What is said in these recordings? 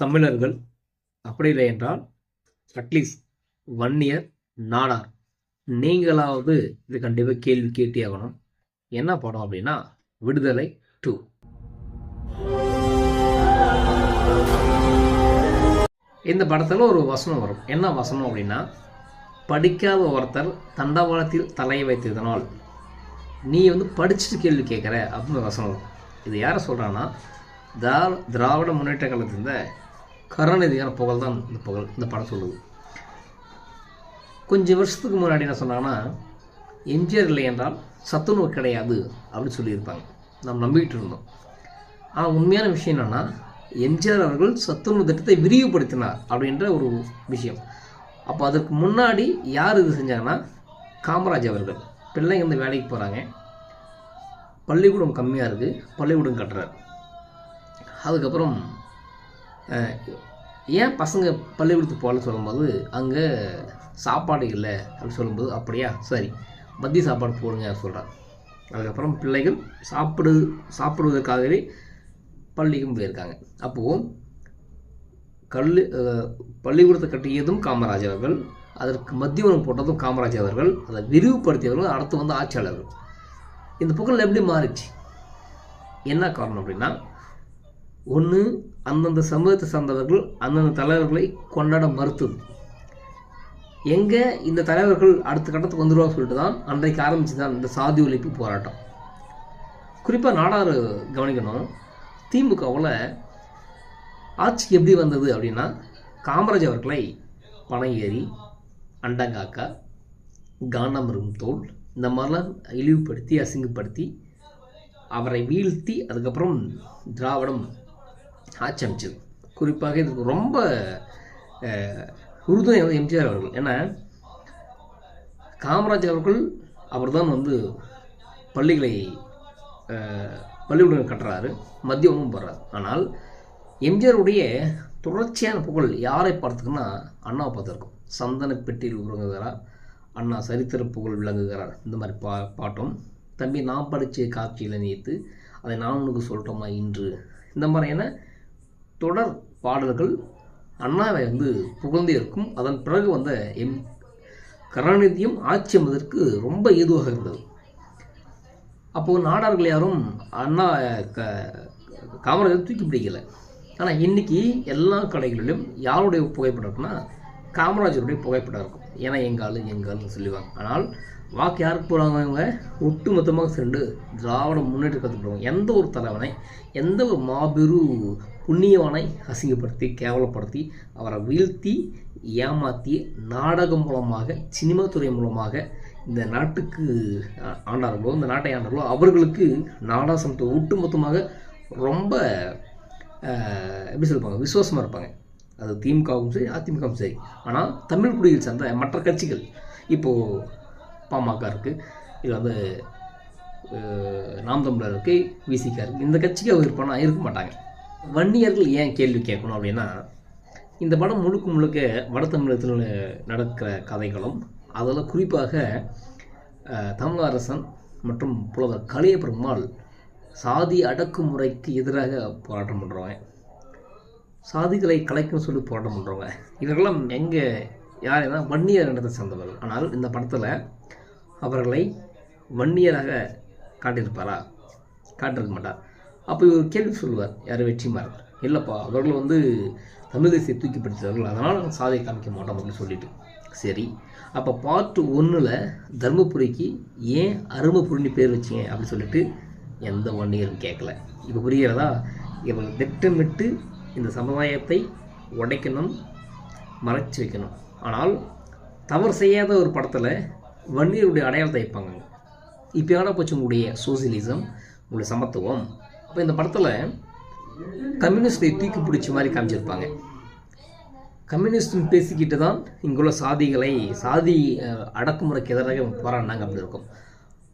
தமிழர்கள் அப்படி இல்லை என்றால் அட்லீஸ்ட் ஒன் இயர் நாடார். நீங்களாவது இது கண்டிப்பாக கேள்வி கேட்டே ஆகணும். என்ன படம் அப்படின்னா விடுதலை டூ இந்த படத்தில் ஒரு வசனம் வரும். என்ன வசனம் அப்படின்னா படிக்காத ஒருத்தர் தண்டவாளத்தில் தலையை வைத்ததனால். நீ வந்து படிச்சுட்டு கேள்வி கேட்குற அப்படின்னு வசனம் வரும். இது யாரை சொல்கிறான்னா திராவிட முன்னேற்ற காலத்தில் இருந்த கருணாநிதியான புகழ் தான் இந்த புகழ் இந்த படம் சொல்லுது. கொஞ்சம் வருஷத்துக்கு முன்னாடி என்ன சொன்னாங்கன்னா எம்ஜிஆர் இல்லை என்றால் சத்துணவு கிடையாது அப்படின்னு சொல்லியிருப்பாங்க. நம்ம நம்பிக்கிட்டு இருந்தோம். ஆனால் உண்மையான விஷயம் என்னென்னா எம்ஜிஆர் அவர்கள் சத்துணவு திட்டத்தை விரிவுபடுத்தினார் அப்படின்ற ஒரு விஷயம். அப்போ அதற்கு முன்னாடி யார் இது செஞ்சாங்கன்னா காமராஜ் அவர்கள். பிள்ளைங்க வந்து வேலைக்கு போகிறாங்க பள்ளிக்கூடம் கம்மியாக இருக்குது பள்ளிக்கூடம் கட்டுறார். அதுக்கப்புறம் ஏன் பசங்க பள்ளிக்கூடத்துக்கு போகலன்னு சொல்லும்போது அங்கே சாப்பாடு இல்லை அப்படின்னு சொல்லும்போது அப்படியா? சரி மதிய சாப்பாடு போடுங்க சொல்கிறான் அதுக்கப்புறம் பிள்ளைகள் சாப்பிடு சாப்பிடுவதற்காகவே பள்ளிக்கும் போயிருக்காங்க. அப்போது கல் பள்ளிக்கூடத்தை கட்டியதும் காமராஜர் அவர்கள் அதற்கு மத்திய உணவு போட்டதும் காமராஜர் அவர்கள் அதை விரிவுபடுத்தியவர்கள் அடுத்து வந்து ஆட்சியாளர்கள் இந்த புகழ் எப்படி மாறிச்சு? என்ன காரணம் அப்படின்னா ஒன்று அந்தந்த சமூகத்தை சார்ந்தவர்கள் அந்தந்த தலைவர்களை கொண்டாட மறுத்தது. எங்கே இந்த தலைவர்கள் அடுத்த கட்டத்துக்கு வந்துடுவாங்க சொல்லிட்டு தான் அன்றைக்கு ஆரம்பிச்சு தான் இந்த சாதி ஒழிப்பு போராட்டம். குறிப்பாக நாடாறு கவனிக்கணும். திமுகவில் ஆட்சி எப்படி வந்தது அப்படின்னா காமராஜ் அவர்களை பணம் ஏறி அண்டங்காக்கா காண்டாமிருகம் தோல் இந்த மாதிரிலாம் இழிவுபடுத்தி அசிங்கப்படுத்தி அவரை வீழ்த்தி அதுக்கப்புறம் திராவிடம் ஆட்சி அமைச்சது குறிப்பாக இதுக்கு ரொம்ப உருதும் வந்து எம்ஜிஆர் அவர்கள். ஏன்னா காமராஜ் அவர்கள் அவர் தான் வந்து பள்ளிகளை பள்ளிக்கூடங்கள் கட்டுறாரு மதியமும் உணவு போடுறாரு. ஆனால் எம்ஜிஆருடைய தொடர்ச்சியான புகழ் யாரை பார்த்துக்குன்னா அண்ணாவை பார்த்துருக்கோம். சந்தன பெட்டியில் உறங்குகிறார் அண்ணா சரித்திர புகழ் விளங்குகிறார். இந்த மாதிரி பா பாட்டும் தம்பி நான் படித்த காட்சியில் நீத்து அதை நான் உனக்கு சொல்லிட்டோமா இன்று? இந்த மாதிரியான தொடர் பாடல்கள் அண்ணாவை வந்து புகழ்ந்தே இருக்கும். அதன் பிறகு வந்த எம். கருணாநிதியும் ஆட்சி அமைவதற்கு ரொம்ப ஏதுவாக இருந்தது. அப்போது நாடார்கள் யாரும் அண்ணா க காமராஜர் தூக்கி பிடிக்கல. ஆனால் இன்னைக்கு எல்லா கடைகளிலும் யாருடைய புகைப்படம் இருக்குன்னா காமராஜருடைய புகைப்படம் இருக்கும். ஏன்னா எங்காலு எங்கால்னு சொல்லுவாங்க. ஆனால் வாக்கு யாருக்கு போடுவாங்க இவங்க? ஒட்டு மொத்தமாக சென்று திராவிட முன்னேற்ற கற்றுக்கிடுவாங்க எந்த ஒரு தலைவனை எந்த ஒரு மாபெரு புண்ணியவனை அசிங்கப்படுத்தி கேவலப்படுத்தி அவரை வீழ்த்தி ஏமாற்றி நாடகம் மூலமாக சினிமா துறை மூலமாக இந்த நாட்டுக்கு ஆண்டார்களோ இந்த நாட்டை ஆண்டார்களோ அவர்களுக்கு நாடாசனத்தை ஒட்டுமொத்தமாக ரொம்ப எப்படி சொல்லுவாங்க விசுவாசமாக இருப்பாங்க. அது திமுகவும் சரி அதிமுகவும் சரி. ஆனால் தமிழ் குடியில் சேர்ந்த மற்ற கட்சிகள் இப்போது பாமக இருக்குது இது வந்து அஹ், நாம் தமிழர் இருக்குது விசிகா இருக்குது இந்த கட்சிக்கு அவர் இருப்பானா? இருக்க மாட்டாங்க. வன்னியர்கள் ஏன் கேள்வி கேட்கணும் அப்படின்னா இந்த படம் முழுக்க முழுக்க வட தமிழகத்தில் நடக்கிற கதைகளும் அதில் குறிப்பாக தமிழரசன் மற்றும் புலவர் கலிய பெருமாள் சாதி அடக்குமுறைக்கு எதிராக போராட்டம் பண்ணுறவங்க சாதிகளை கலைக்கும் சொல்லி போராட்டம் பண்ணுறவங்க இவர்களெல்லாம் எங்கே யார் என்ன வன்னியர் இனத்தை சேர்ந்தவர்கள் ஆனால் இந்த படத்தில் அவர்களை வன்னியராக காட்டியிருப்பாரா? காட்டியிருக்க மாட்டார். அப்போ இவர் கேள்வி சொல்லுவார் யார் வெற்றிமாறன்? இல்லைப்பா அவர்கள் வந்து தமிழ் தேசிய தூக்கி பிடித்தவர்கள். அதனால் நாங்கள் சாதியை காமிக்க மாட்டோம் அப்படின்னு சொல்லிட்டு. சரி. அப்போ பார்ட் ஒன்றில் தர்மபுரிக்கு ஏன் அருமபுரின்னு பேர் வச்சிங்க அப்படின்னு சொல்லிட்டு எந்த வன்னியரும் கேட்கல. இப்போ புரிகிறதா? இவங்க திட்டமிட்டு இந்த சமுதாயத்தை உடைக்கணும் மறைச்சு வைக்கணும். ஆனால் தவறு செய்யாத ஒரு படத்தில் வன்னியருடைய அடையாளத்தை வைப்பாங்க இப்போ எவ்வளோ போச்சு உங்களுடைய சோசியலிசம் உங்களுடைய சமத்துவம்? அப்போ இந்த படத்தில் கம்யூனிஸ்டை தூக்கி பிடிச்ச மாதிரி காமிச்சிருப்பாங்க. கம்யூனிஸ்ட் பேசிக்கிட்டு தான் இங்குள்ள சாதிகளை சாதி அடக்குமுறைக்கு எதிராக போராடினாங்க அப்படி இருக்கும்.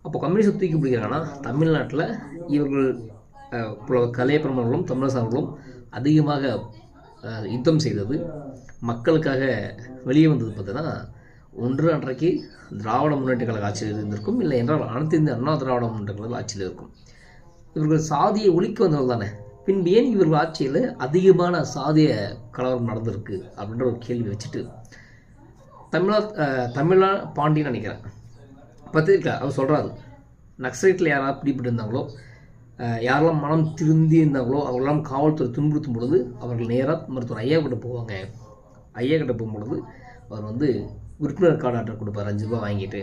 அப்போ கம்யூனிஸ்ட் தூக்கி பிடிக்கிறாங்கன்னா தமிழ்நாட்டில் இவர்கள் புல புலவர் தமிழரசர்களும் அதிகமாக யுத்தம் செய்தது மக்களுக்காக வெளியே வந்தது பார்த்தீங்கன்னா ஒன்று அன்றைக்கு திராவிட முன்னேற்ற கழக ஆட்சியில் இருந்திருக்கும் இல்லை என்றால் அனைத்து இந்திய அண்ணா திராவிட முன்னேற்ற கழக ஆட்சியில் இருக்கும். இவர்கள் சாதியை ஒழிக்க வந்தவர்கள் தானே. பின்பு ஏன் இவர்கள் ஆட்சியில் அதிகமான சாதிய கலவரம் நடந்திருக்கு அப்படின்ற ஒரு கேள்வி வச்சுட்டு தமிழா தமிழா பாண்டின்னு நினைக்கிறேன். பத்திரிக்கை அவர் சொல்கிறாரு நக்சலைட்டில் யாராவது பிடிபட்டு இருந்தாங்களோ யாரெல்லாம் மனம் திருந்தி இருந்தாங்களோ அவர்களெல்லாம் காவல்துறை துன்புறுத்தும் பொழுது அவர்கள் நேராக மருத்துவர் ஐயா கிட்ட போவாங்க. ஐயா கிட்ட போகும்பொழுது அவர் வந்து உறுப்பினர் கார்டு ஆர்டர் கொடுப்பார் அஞ்சு ரூபா வாங்கிட்டு.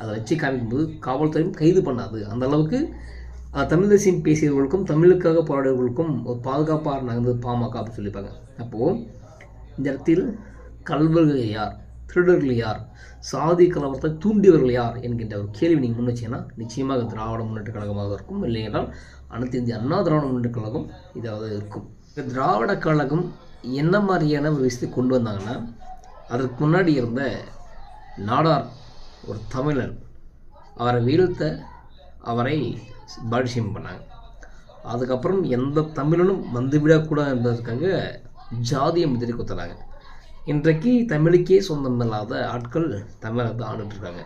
அதை வச்சு காமிக்கும்போது காவல்துறையும் கைது பண்ணாது. அந்த அளவுக்கு தமிழ் தேசியம் பேசியவர்களுக்கும் தமிழுக்காக போராடியவர்களுக்கும் ஒரு பாதுகாப்பாக நகர்ந்தது பாமக அப்படின்னு சொல்லியிருப்பாங்க. அப்போது இந்த இடத்தில் கல்வர்கள் யார் திருடர்கள் யார் சாதி கலவரத்தை தூண்டியவர்கள் யார் என்கின்ற ஒரு கேள்வி நீங்கள் முன் வச்சீங்கன்னா நிச்சயமாக திராவிட முன்னேற்ற கழகமாக இருக்கும். இல்லை என்றால் அனைத்து இந்திய அண்ணா திராவிட முன்னேற்ற கழகம் இதாவது இருக்கும். இந்த திராவிட கழகம் என்ன மாதிரியான விஷயத்தை கொண்டு வந்தாங்கன்னா அதற்கு முன்னாடி இருந்த நாடார் ஒரு தமிழர் அவரை வீழ்த்த அவரை பாடிசியம் பண்ணாங்க. அதுக்கப்புறம் எந்த தமிழனும் வந்துவிடக்கூடாது என்பதற்காக ஜாதியை முதிரி குத்துறாங்க இன்றைக்கு தமிழுக்கே சொந்தமில்லாத ஆட்கள் தமிழகத்தை ஆண்டுட்டு இருக்காங்க.